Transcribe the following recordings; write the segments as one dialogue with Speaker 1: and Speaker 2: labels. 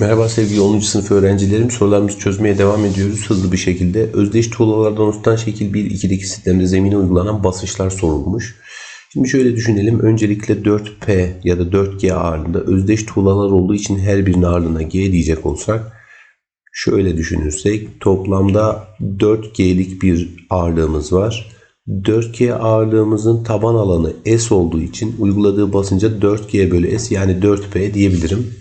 Speaker 1: Merhaba sevgili 10. sınıf öğrencilerim. Sorularımızı çözmeye devam ediyoruz hızlı bir şekilde. Özdeş tuğlalardan oluşan şekil 1, 2'deki sistemde zemine uygulanan basınçlar sorulmuş. Şimdi şöyle düşünelim. Öncelikle 4P ya da 4G ağırlığında özdeş tuğlalar olduğu için her birinin ağırlığına G diyecek olsak şöyle düşünürsek toplamda 4G'lik bir ağırlığımız var. 4G ağırlığımızın taban alanı S olduğu için uyguladığı basınca 4G bölü S yani 4P diyebilirim.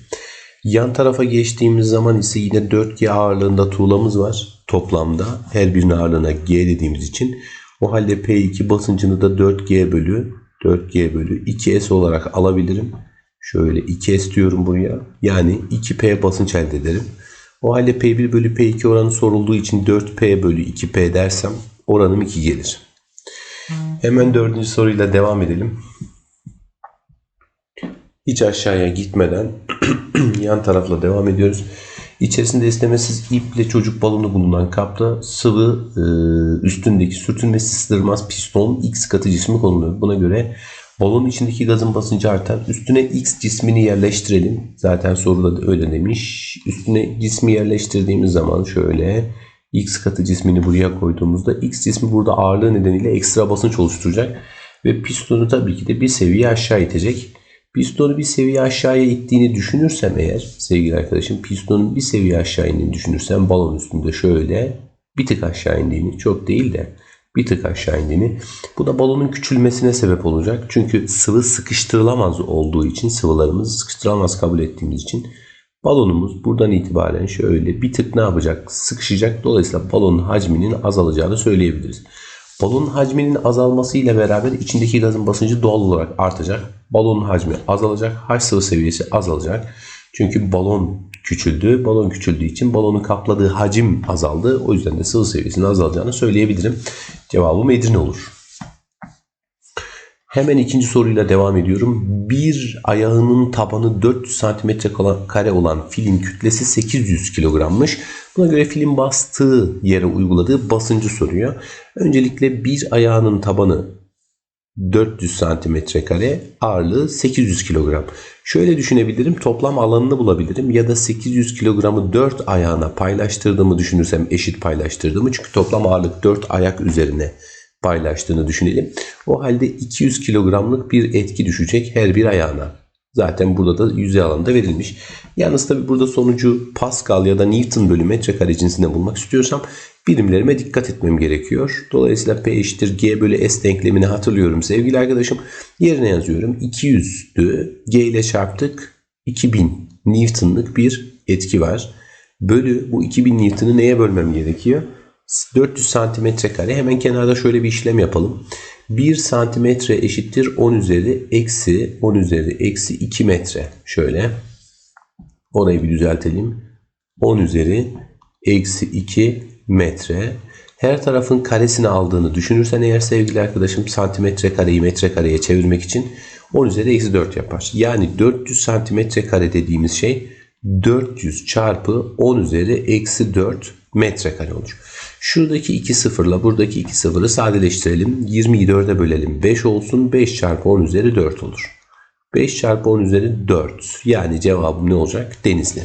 Speaker 1: Yan tarafa geçtiğimiz zaman ise yine 4G ağırlığında tuğlamız var toplamda. Her birinin ağırlığına G dediğimiz için. O halde P2 basıncını da 4G bölü 4G bölü 2S olarak alabilirim. Şöyle 2S diyorum buraya. Yani 2P basınç elde ederim. O halde P1 bölü P2 oranı sorulduğu için 4P bölü 2P dersem oranım 2 gelir. Hemen dördüncü soruyla devam edelim. Hiç aşağıya gitmeden yan tarafla devam ediyoruz. İçerisinde esnemesiz iple çocuk balonu bulunan kapta sıvı e, üstündeki sürtünmesi sığdırmaz piston X katı cismi konuluyor. Buna göre balonun içindeki gazın basıncı artar. Üstüne X cismini yerleştirelim. Zaten soruda da öyle demiş. Üstüne cismi yerleştirdiğimiz zaman şöyle X katı cismini buraya koyduğumuzda X cismi burada ağırlığı nedeniyle ekstra basınç oluşturacak. Ve pistonu tabii ki de bir seviye aşağı itecek. Pistonu bir seviye aşağıya ittiğini düşünürsem eğer sevgili arkadaşım pistonun bir seviye aşağı indiğini düşünürsem balon üstünde şöyle bir tık aşağı indiğini çok değil de bir tık aşağı indiğini bu da balonun küçülmesine sebep olacak. Çünkü sıvı sıkıştırılamaz olduğu için sıvılarımızı sıkıştırılamaz kabul ettiğimiz için balonumuz buradan itibaren şöyle bir tık ne yapacak? Sıkışacak. Dolayısıyla balonun hacminin azalacağını söyleyebiliriz. Balonun hacminin azalması ile beraber içindeki gazın basıncı doğal olarak artacak. Balonun hacmi azalacak. H sıvı seviyesi azalacak. Çünkü balon küçüldü. Balon küçüldüğü için balonun kapladığı hacim azaldı. O yüzden de sıvı seviyesinin azalacağını söyleyebilirim. Cevabım Edirne olur. Hemen ikinci soruyla devam ediyorum. Bir ayağının tabanı 400 cm kare olan filin kütlesi 800 kilogrammış. Buna göre filin bastığı yere uyguladığı basıncı soruyor. Öncelikle bir ayağının tabanı 400 cm kare, ağırlığı 800 kilogram. Şöyle düşünebilirim, toplam alanını bulabilirim ya da 800 kilogramı 4 ayağına paylaştırdığımı düşünürsem eşit paylaştırdığımı çünkü toplam ağırlık 4 ayak üzerine paylaştığını düşünelim. O halde 200 kilogramlık bir etki düşecek her bir ayağına. Zaten burada da yüzey alanında verilmiş. Yalnız tabi burada sonucu Pascal ya da Newton bölü metrekare cinsinde bulmak istiyorsam birimlerime dikkat etmem gerekiyor. Dolayısıyla P eşittir G bölü S denklemini hatırlıyorum sevgili arkadaşım. Yerine yazıyorum. 200'dü. G ile çarptık. 2000 Newton'lık bir etki var. Bölü bu 2000 Newton'u neye bölmem gerekiyor? 400 santimetre kare. Hemen kenarda şöyle bir işlem yapalım. 1 santimetre eşittir 10 üzeri eksi 10 üzeri eksi 2 metre. Şöyle. Orayı bir düzeltelim. 10 üzeri eksi 2 metre. Her tarafın karesini aldığını düşünürsen eğer sevgili arkadaşım santimetre kareyi metre kareye çevirmek için 10 üzeri eksi 4 yapar. Yani 400 santimetre kare dediğimiz şey 400 çarpı 10 üzeri eksi 4 metrekare olur. Şuradaki iki sıfırla buradaki iki sıfırı sadeleştirelim. 20'yi 4'e bölelim. 5 olsun. 5 çarpı 10 üzeri 4 olur. 5 çarpı 10 üzeri 4. Yani cevabım ne olacak? Denizli.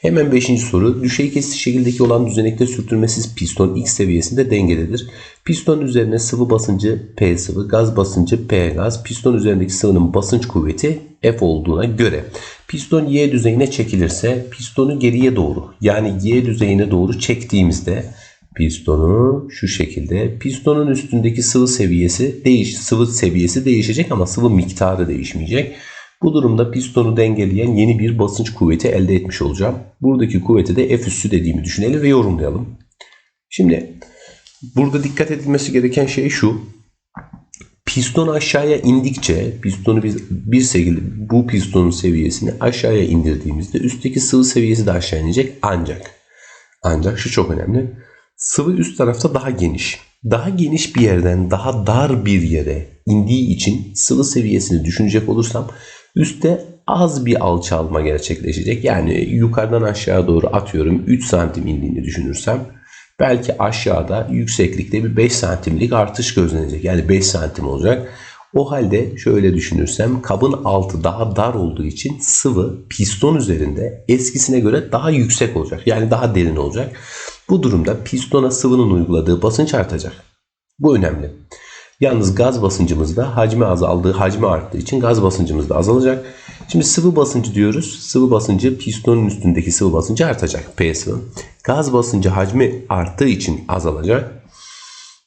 Speaker 1: Hemen 5. soru. Düşey kesici şekildeki olan düzenekte sürtünmesiz piston X seviyesinde dengededir. Piston üzerine sıvı basıncı P sıvı, gaz basıncı P gaz, piston üzerindeki sıvının basınç kuvveti F olduğuna göre piston Y düzeyine çekilirse pistonu geriye doğru yani Y düzeyine doğru çektiğimizde pistonu şu şekilde pistonun üstündeki sıvı seviyesi değiş sıvı seviyesi değişecek ama sıvı miktarı değişmeyecek. Bu durumda pistonu dengeleyen yeni bir basınç kuvveti elde etmiş olacağım. Buradaki kuvveti de F üssü dediğimi düşünelim ve yorumlayalım. Şimdi burada dikkat edilmesi gereken şey şu. Piston aşağıya indikçe pistonu biz bir şekilde bu pistonun seviyesini aşağıya indirdiğimizde üstteki sıvı seviyesi de aşağı inecek ancak ancak şu çok önemli. Sıvı üst tarafta daha geniş. Daha geniş bir yerden daha dar bir yere indiği için sıvı seviyesini düşünecek olursam üstte az bir alçalma gerçekleşecek. Yani yukarıdan aşağı doğru atıyorum 3 santim indiğini düşünürsem belki aşağıda yükseklikte bir 5 santimlik artış gözlenecek. Yani 5 santim olacak. O halde şöyle düşünürsem kabın altı daha dar olduğu için sıvı piston üzerinde eskisine göre daha yüksek olacak. Yani daha derin olacak. Bu durumda pistona sıvının uyguladığı basınç artacak. Bu önemli. Yalnız gaz basıncımız da hacmi azaldığı, hacmi arttığı için gaz basıncımız da azalacak. Şimdi sıvı basıncı diyoruz. Sıvı basıncı pistonun üstündeki sıvı basıncı artacak. P sıvı. Gaz basıncı hacmi arttığı için azalacak.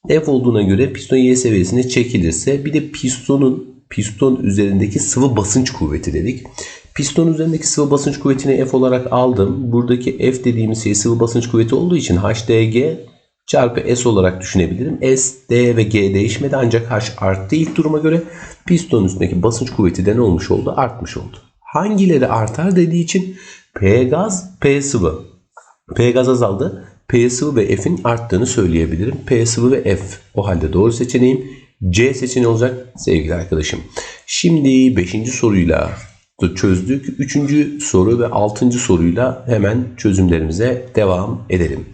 Speaker 1: F olduğuna göre piston Y seviyesine çekilirse bir de pistonun piston üzerindeki sıvı basınç kuvveti dedik. Piston üzerindeki sıvı basınç kuvvetini F olarak aldım. Buradaki F dediğimiz şey sıvı basınç kuvveti olduğu için HDG çarpı S olarak düşünebilirim. S, D ve G değişmedi ancak H arttı ilk duruma göre. Piston üstündeki basınç kuvveti de ne olmuş oldu? Artmış oldu. Hangileri artar dediği için P gaz, P sıvı. P gaz azaldı. P sıvı ve F'in arttığını söyleyebilirim. P sıvı ve F. O halde doğru seçeneğim C seçeneği olacak sevgili arkadaşım. Şimdi 5. soruyla çözdük. 3. soru ve 6. soruyla hemen çözümlerimize devam edelim.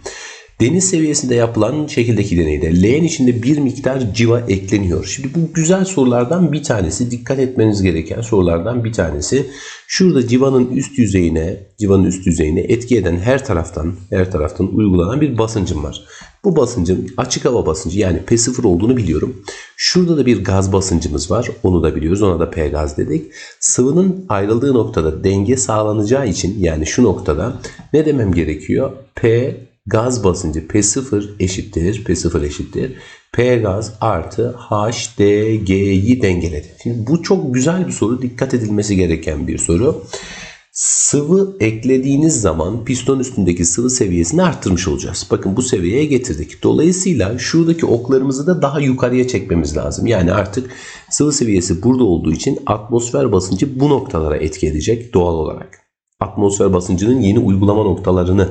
Speaker 1: Deniz seviyesinde yapılan şekildeki deneyde leğen içinde bir miktar civa ekleniyor. Şimdi bu güzel sorulardan bir tanesi, dikkat etmeniz gereken sorulardan bir tanesi. Şurada civanın üst yüzeyine, civanın üst yüzeyine etki eden her taraftan, her taraftan uygulanan bir basıncım var. Bu basıncın açık hava basıncı yani P0 olduğunu biliyorum. Şurada da bir gaz basıncımız var. Onu da biliyoruz. Ona da P gaz dedik. Sıvının ayrıldığı noktada denge sağlanacağı için yani şu noktada ne demem gerekiyor? P gaz basıncı P0 eşittir. P0 eşittir. P gaz artı HDG'yi dengeledi. Şimdi bu çok güzel bir soru. Dikkat edilmesi gereken bir soru. Sıvı eklediğiniz zaman piston üstündeki sıvı seviyesini arttırmış olacağız. Bakın bu seviyeye getirdik. Dolayısıyla şuradaki oklarımızı da daha yukarıya çekmemiz lazım. Yani artık sıvı seviyesi burada olduğu için atmosfer basıncı bu noktalara etki edecek doğal olarak. Atmosfer basıncının yeni uygulama noktalarını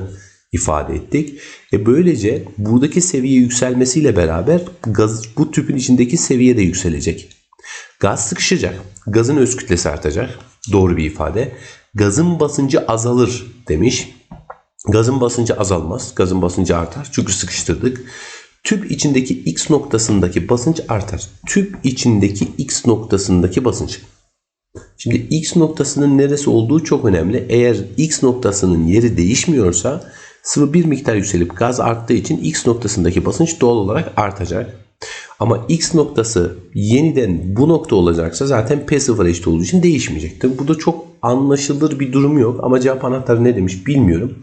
Speaker 1: ifade ettik. E böylece buradaki seviye yükselmesiyle beraber gaz, bu tüpün içindeki seviye de yükselecek. Gaz sıkışacak. Gazın öz kütlesi artacak. Doğru bir ifade. Gazın basıncı azalır demiş. Gazın basıncı azalmaz. Gazın basıncı artar. Çünkü sıkıştırdık. Tüp içindeki X noktasındaki basınç artar. Tüp içindeki X noktasındaki basınç. Şimdi X noktasının neresi olduğu çok önemli. Eğer X noktasının yeri değişmiyorsa sıvı bir miktar yükselip gaz arttığı için X noktasındaki basınç doğal olarak artacak. Ama X noktası yeniden bu nokta olacaksa zaten P0 eşit olduğu için değişmeyecektir. Burada çok anlaşılır bir durum yok ama cevap anahtarı ne demiş bilmiyorum.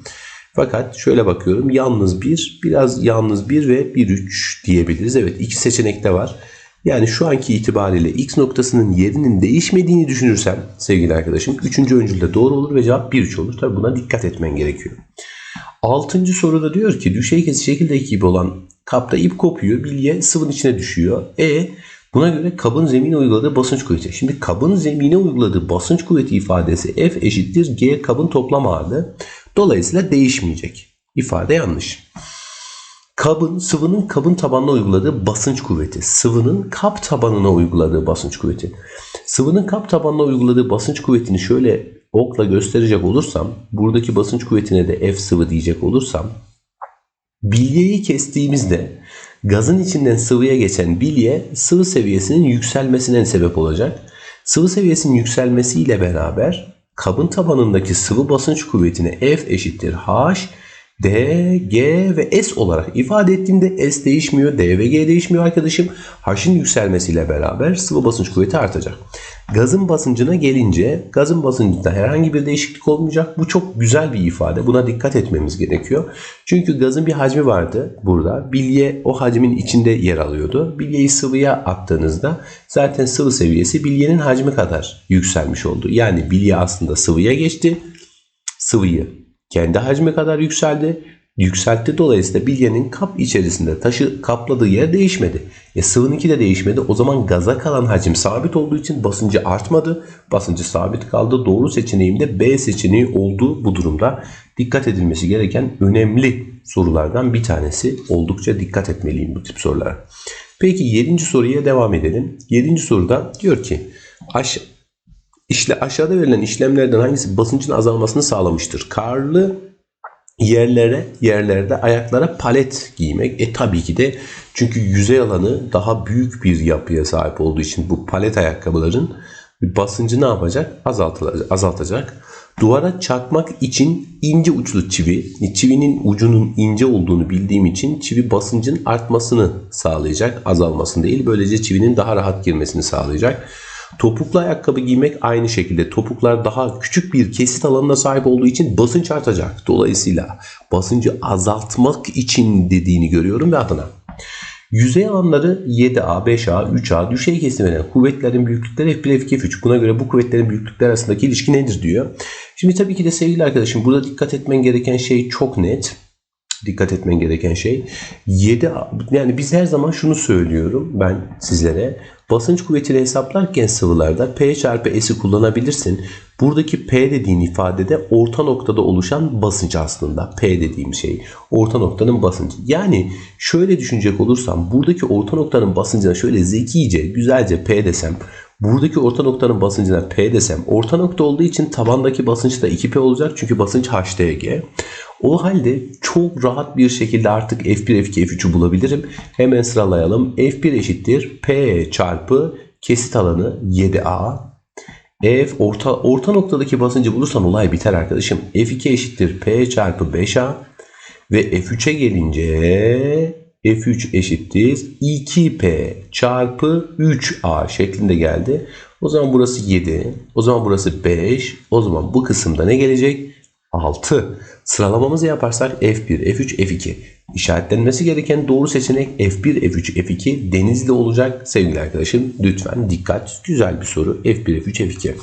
Speaker 1: Fakat şöyle bakıyorum yalnız 1, biraz yalnız 1 ve 1 3 diyebiliriz. Evet iki seçenek de var. Yani şu anki itibariyle x noktasının yerinin değişmediğini düşünürsem sevgili arkadaşım 3. öncülde doğru olur ve cevap 1-3 olur. Tabi buna dikkat etmen gerekiyor. Altıncı soruda diyor ki düşey kesici şekildeki gibi olan kapta ip kopuyor, bilye sıvının içine düşüyor. E buna göre kabın zemine uyguladığı basınç kuvveti. Şimdi kabın zemine uyguladığı basınç kuvveti ifadesi F eşittir G kabın toplam ağırlığı. Dolayısıyla değişmeyecek. İfade yanlış. Kabın, sıvının kabın tabanına uyguladığı basınç kuvveti. Sıvının kap tabanına uyguladığı basınç kuvveti. Sıvının kap tabanına uyguladığı basınç kuvvetini şöyle okla gösterecek olursam, buradaki basınç kuvvetine de F sıvı diyecek olursam, bilyeyi kestiğimizde gazın içinden sıvıya geçen bilye sıvı seviyesinin yükselmesine sebep olacak. Sıvı seviyesinin yükselmesiyle beraber kabın tabanındaki sıvı basınç kuvvetine F eşittir H D, G ve S olarak ifade ettiğimde S değişmiyor, D ve G değişmiyor arkadaşım. H'ın yükselmesiyle beraber sıvı basınç kuvveti artacak. Gazın basıncına gelince gazın basıncında herhangi bir değişiklik olmayacak. Bu çok güzel bir ifade. Buna dikkat etmemiz gerekiyor. Çünkü gazın bir hacmi vardı burada. Bilye o hacmin içinde yer alıyordu. Bilyeyi sıvıya attığınızda zaten sıvı seviyesi bilyenin hacmi kadar yükselmiş oldu. Yani bilye aslında sıvıya geçti. Sıvıyı kendi hacmi kadar yükseldi. Yükseltti dolayısıyla bilyenin kap içerisinde taşı kapladığı yer değişmedi. E sıvınınki de değişmedi. O zaman gaza kalan hacim sabit olduğu için basıncı artmadı. Basıncı sabit kaldı. Doğru seçeneğim de B seçeneği oldu bu durumda. Dikkat edilmesi gereken önemli sorulardan bir tanesi. Oldukça dikkat etmeliyim bu tip sorulara. Peki 7. soruya devam edelim. 7. soruda diyor ki aş işte aşağıda verilen işlemlerden hangisi basıncın azalmasını sağlamıştır? Karlı yerlere yerlerde ayaklara palet giymek. E tabii ki de çünkü yüzey alanı daha büyük bir yapıya sahip olduğu için bu palet ayakkabıların basıncı ne yapacak? Azaltılacak, azaltacak. Duvara çakmak için ince uçlu çivi, çivinin ucunun ince olduğunu bildiğim için çivi basıncın artmasını sağlayacak, azalmasını değil. Böylece çivinin daha rahat girmesini sağlayacak. Topuklu ayakkabı giymek aynı şekilde. Topuklar daha küçük bir kesit alanına sahip olduğu için basınç artacak. Dolayısıyla basıncı azaltmak için dediğini görüyorum ve adına. Yüzey alanları 7A, 5A, 3A düşey kesimlenen kuvvetlerin büyüklükleri F1, F2, F3. Buna göre bu kuvvetlerin büyüklükleri arasındaki ilişki nedir diyor. Şimdi tabii ki de sevgili arkadaşım burada dikkat etmen gereken şey çok net. Dikkat etmen gereken şey 7 yani biz her zaman şunu söylüyorum ben sizlere basınç kuvvetini hesaplarken sıvılarda P çarpı S'i kullanabilirsin. Buradaki P dediğin ifadede orta noktada oluşan basınç aslında. P dediğim şey orta noktanın basıncı. Yani şöyle düşünecek olursam buradaki orta noktanın basıncına şöyle zekice güzelce P desem Buradaki orta noktanın basıncına P desem orta nokta olduğu için tabandaki basınç da 2P olacak çünkü basınç HDG. O halde çok rahat bir şekilde artık F1, F2, F3'ü bulabilirim. Hemen sıralayalım. F1 eşittir P çarpı kesit alanı 7A. F orta, orta noktadaki basıncı bulursan olay biter arkadaşım. F2 eşittir P çarpı 5A. Ve F3'e gelince F3 eşittir 2P çarpı 3A şeklinde geldi. O zaman burası 7. O zaman burası 5. O zaman bu kısımda ne gelecek? 6. Sıralamamızı yaparsak F1, F3, F2. İşaretlenmesi gereken doğru seçenek F1, F3, F2 denizli olacak sevgili arkadaşım. Lütfen dikkat. Güzel bir soru. F1, F3, F2.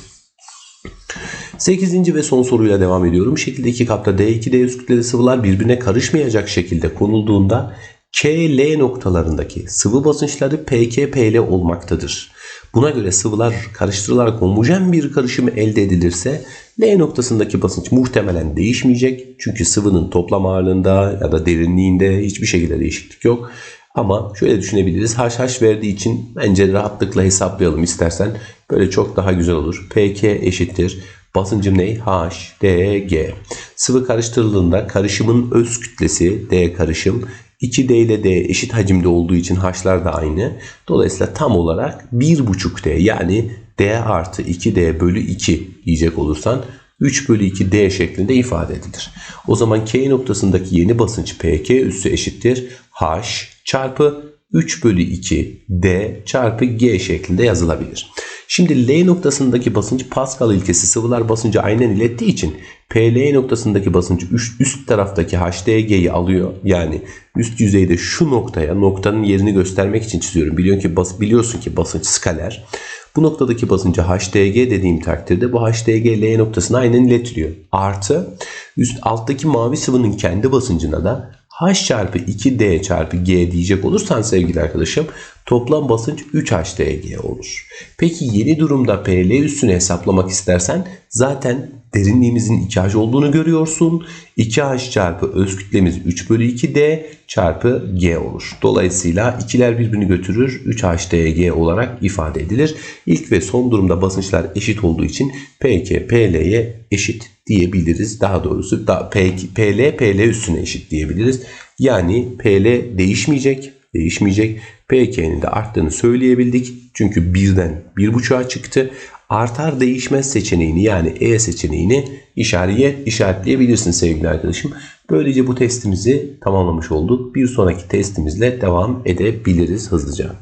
Speaker 1: 8. ve son soruyla devam ediyorum. Şekilde iki kapta D2, D üst kütleli sıvılar birbirine karışmayacak şekilde konulduğunda K, L noktalarındaki sıvı basınçları PK, PL olmaktadır. Buna göre sıvılar karıştırılarak homojen bir karışımı elde edilirse L noktasındaki basınç muhtemelen değişmeyecek. Çünkü sıvının toplam ağırlığında ya da derinliğinde hiçbir şekilde değişiklik yok. Ama şöyle düşünebiliriz. HH verdiği için bence rahatlıkla hesaplayalım istersen. Böyle çok daha güzel olur. PK eşittir. Basıncım ne? H, D, G. Sıvı karıştırıldığında karışımın öz kütlesi D karışım 2D ile D eşit hacimde olduğu için H'lar da aynı. Dolayısıyla tam olarak 1,5D yani D artı 2D bölü 2 diyecek olursan 3 bölü 2 D şeklinde ifade edilir. O zaman K noktasındaki yeni basınç PK üssü eşittir H çarpı 3 bölü 2 D çarpı G şeklinde yazılabilir. Şimdi L noktasındaki basınç Pascal ilkesi sıvılar basıncı aynen ilettiği için PL noktasındaki basınç üst, üst taraftaki HDG'yi alıyor. Yani üst yüzeyde şu noktaya noktanın yerini göstermek için çiziyorum. Biliyorsun ki, bas, biliyorsun ki basınç skaler. Bu noktadaki basıncı HDG dediğim takdirde bu HDG L noktasına aynen iletiliyor. Artı üst alttaki mavi sıvının kendi basıncına da H çarpı 2D çarpı G diyecek olursan sevgili arkadaşım toplam basınç 3HDG olur. Peki yeni durumda PL üstünü hesaplamak istersen zaten derinliğimizin 2H olduğunu görüyorsun. 2H çarpı öz kütlemiz 3 bölü 2D çarpı G olur. Dolayısıyla ikiler birbirini götürür 3HDG olarak ifade edilir. İlk ve son durumda basınçlar eşit olduğu için PK PL'ye eşit diyebiliriz. Daha doğrusu da PL PL üstüne eşit diyebiliriz. Yani PL değişmeyecek, değişmeyecek. PK'nin de arttığını söyleyebildik. Çünkü birden 1.5'a çıktı. Artar değişmez seçeneğini yani E seçeneğini işaret, işaretleyebilirsin sevgili arkadaşım. Böylece bu testimizi tamamlamış olduk. Bir sonraki testimizle devam edebiliriz hızlıca.